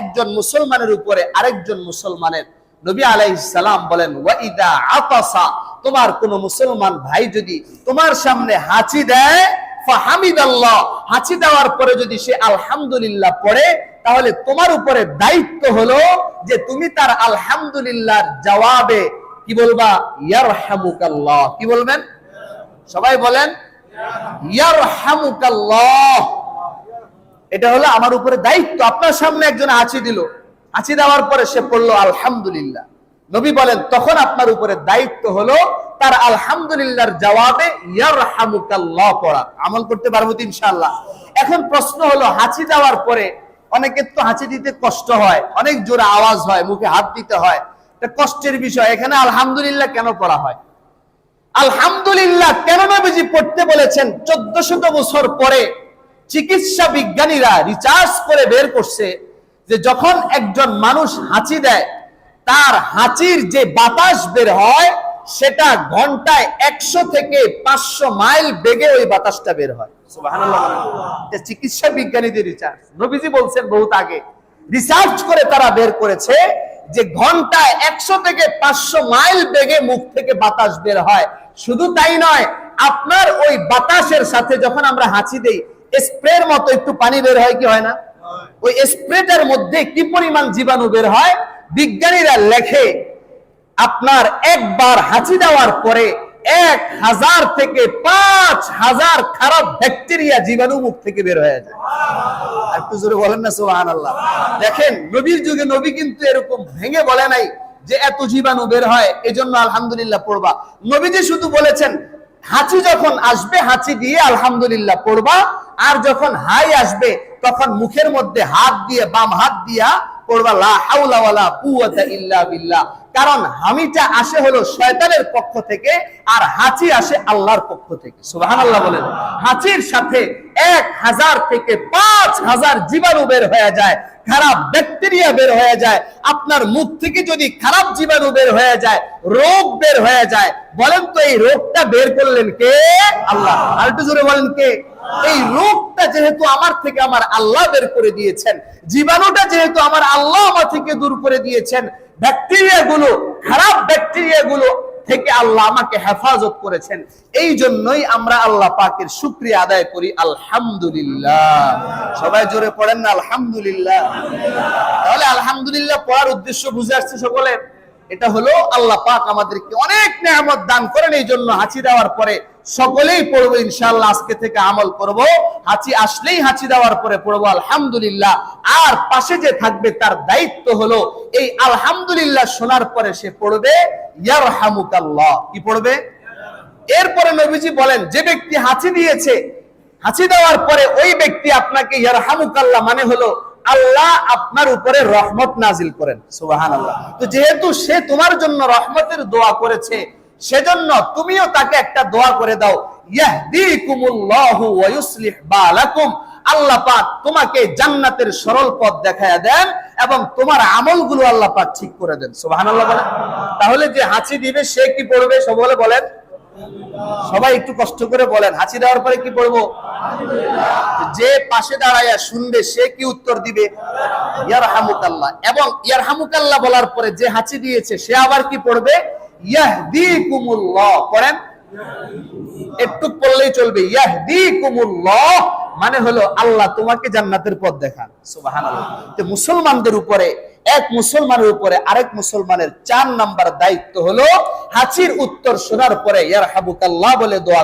একজন মুসলমানের উপরে আরেকজন মুসলমানের। নবী আলাইহিস সালাম বলেন ওয়াইদা আতাসা তোমার কোন মুসলমান ভাই যদি তোমার সামনে হাঁচি দেয় হাঁচি দেওয়ার পরে যদি সে আলহামদুলিল্লাহ পড়ে, তাহলে তোমার উপরে দায়িত্ব হলো যে তুমি তার আলহামদুলিল্লাহর জবাবে কি বলবা? ইয়ারহামুকাল্লাহ। কি বলবেন? সবাই বলেন, ইয়ারহামুকাল্লাহ। এটা হলো আমার উপরে দায়িত্ব। আপনার সামনে একজন আছি দিল। আছি দেওয়ার পরে সে পড়ল, আলহামদুলিল্লাহ। নবী বলেন, তখন আপনার উপরে দায়িত্ব হলো তার আলহামদুলিল্লাহর জবাবে পড়া। আমল করতে পারব তো ইনশাআল্লাহ। এখন প্রশ্ন হলো হাঁচি দেওয়ার পরে অনেকের তো হাঁচি দিতে কষ্ট হয়, অনেক জোরে আওয়াজ হয়, মুখে হাত দিতে হয়। কষ্টের বিষয়। এখানে আলহামদুলিল্লাহ কেন পড়া হয়? আলহামদুলিল্লাহ কেন নবীজি পড়তে বলেছেন? চোদ্দ শত বছর পরে চিকিৎসা বিজ্ঞানীরা রিচার্জ করে বের করছে যে যখন একজন মানুষ হাঁচি দেয় তার হাঁচির যে বাতাস বের হয় সেটা ঘন্টায় একশো থেকে পাঁচশো মাইল বেগে ওই বাতাসটা বের হয়। চিকিৎসা বিজ্ঞানীদের রিচার্জ নবীজি বলছেন বহুত আগে রিসার্চ করে তারা বের করেছে যে ঘন্টায় একশো থেকে পাঁচশো মাইল বেগে মুখ থেকে বাতাস বের হয়। শুধু তাই নয় আপনার ওই বাতাসের সাথে যখন আমরা হাঁচি দেই স্প্রের মতো একটু পানি বের হয় কি হয় না? ওই স্প্রেটার মধ্যে কি পরিমাণ জীবাণু বের হয়? বিজ্ঞানীরা লেখে আপনার একবার হাঁচি দেওয়ার পরে এক হাজার থেকে পাঁচ হাজার খারাপ ব্যাকটেরিয়া জীবাণু মুখ থেকে বের হয়ে যায়। একটু জোরে বলেন না সোহান আল্লাহ দেখেন নবীর যুগে নবী কিন্তু এরকম ভেঙে বলে নাই যে এত জীবাণু বের হয় এজন্য আলহামদুলিল্লাহ পড়বা। নবীজি শুধু বলেছেন হাঁচি যখন আসবে হাঁচি দিয়ে আলহামদুলিল্লাহ পড়বা। আর যখন হাই আসবে, তখন মুখের মধ্যে হাত দিয়ে, বাম হাত দিয়া কারণ হামিটা আসে হলো শয়তানের পক্ষ থেকে, আর হাঁচি আসে আল্লাহর পক্ষ থেকে। বলেন। হাঁচির সাথে এক হাজার থেকে পাঁচ হাজার জীবাণু বের হয়ে যায়, খারাপ ব্যাকটেরিয়া বের হয়ে যায়, আপনার মুখ থেকে যদি খারাপ জীবাণু বের হয়ে যায়, রোগ বের হয়ে যায়, বলেন তো এই রোগটা বের করলেন কে? আল্লাহ। আর একটু জোরে বলেন কে? এই রোগটা যেহেতু আমার থেকে আমার আল্লাহ বের করে দিয়েছেন, জীবাণুটা যেহেতু আমার আল্লাহ আমার থেকে দূর করে দিয়েছেন ব্যাকটেরিয়া গুলো খারাপ ব্যাকটেরিয়া গুলো থেকে আল্লাহ আমাকে হেফাজত করেছেন। এই জন্যই আমরা আল্লাহ পাকের শুক্রিয়া আদায় করি, আলহামদুলিল্লাহ। সবাই জোরে পড়েন না, আলহামদুলিল্লাহ। তাহলে আলহামদুলিল্লাহ পড়ার উদ্দেশ্য বুঝে আসছে সকলে। এটা হলো আল্লাহ পাক আমাদেরকে অনেক নেয়ামত দান করেন, এই জন্য হাঁচি দেওয়ার পরে সকলেই পড়ব, ইনশাআল্লাহ আজকে থেকে আমল করব। হাঁচি আসলেই হাঁচি দেওয়ার পরে পড়ব, আলহামদুলিল্লাহ। আর পাশে যে থাকবে তার দায়িত্ব হলো, এই আলহামদুলিল্লাহ শোনার পরে সে পড়বে, ইয়ারহামুকাল্লাহ। কি পড়বে? এরপরে নবীজি বলেন, যে ব্যক্তি হাঁচি দিয়েছে, হাঁচি দেওয়ার পরে ওই ব্যক্তি আপনাকে ইয়ারহামুকাল্লাহ মানে হলো আল্লাহ আপনার উপরে রহমত নাজিল করেন। সুবাহান আল্লাহ তো যেহেতু সে তোমার জন্য রহমতের দোয়া করেছে সেজন্য তুমিও তাকে একটা দোয়া করে দাও। আল্লাহ পাক তোমাকে জান্নাতের সরল পথ দেখায়া দেন এবং তোমার আমলগুলো আল্লাহ পাক ঠিক করে দেন। তাহলে যে হাঁচি দিবে, সে কি পড়বে? বলেন। সবাই একটু কষ্ট করে বলেন। হাঁচি দেওয়ার পরে কি পড়ব? যে পাশে দাঁড়াইয়া শুনবে, সে কি উত্তর দিবে? ইয়ারহামুকাল্লাহ। এবং ইয়ারহামুকাল্লাহ বলার পরে যে হাঁচি দিয়েছে, সে আবার কি পড়বে? পড়েন? একটু পড়লেই চলবে। মানে হলো আল্লাহ তোমাকে জান্নাতের পথ দেখান। মুসলমানদের উপরে, এক মুসলমানের উপরে আরেক মুসলমানের চার নাম্বার দায়িত্ব হলো হাঁচির উত্তর শোনার পরে ইয়ার হাবুকাল্লাহ বলে দোয়া